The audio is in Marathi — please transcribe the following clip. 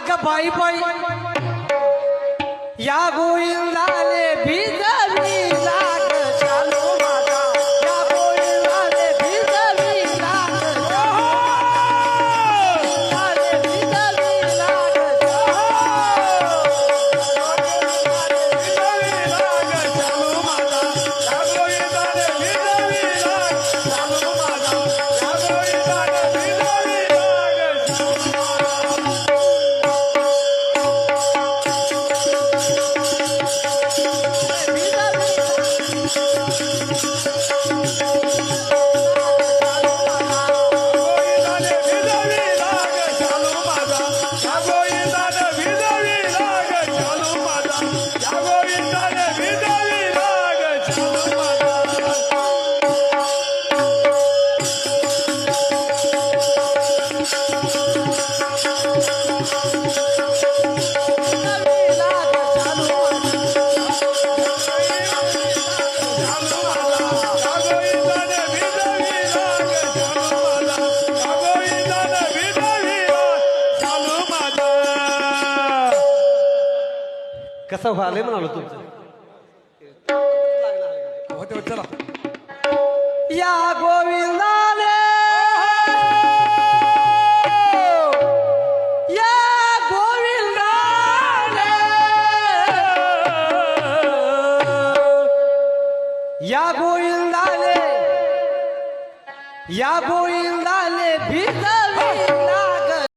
अग बाई बाई. या गोविंदाले कसं व्हायलंय म्हणालो तुमचं होते चला. या गोविंदाले या गोविंदाले या गोविंदाले या गोविंदा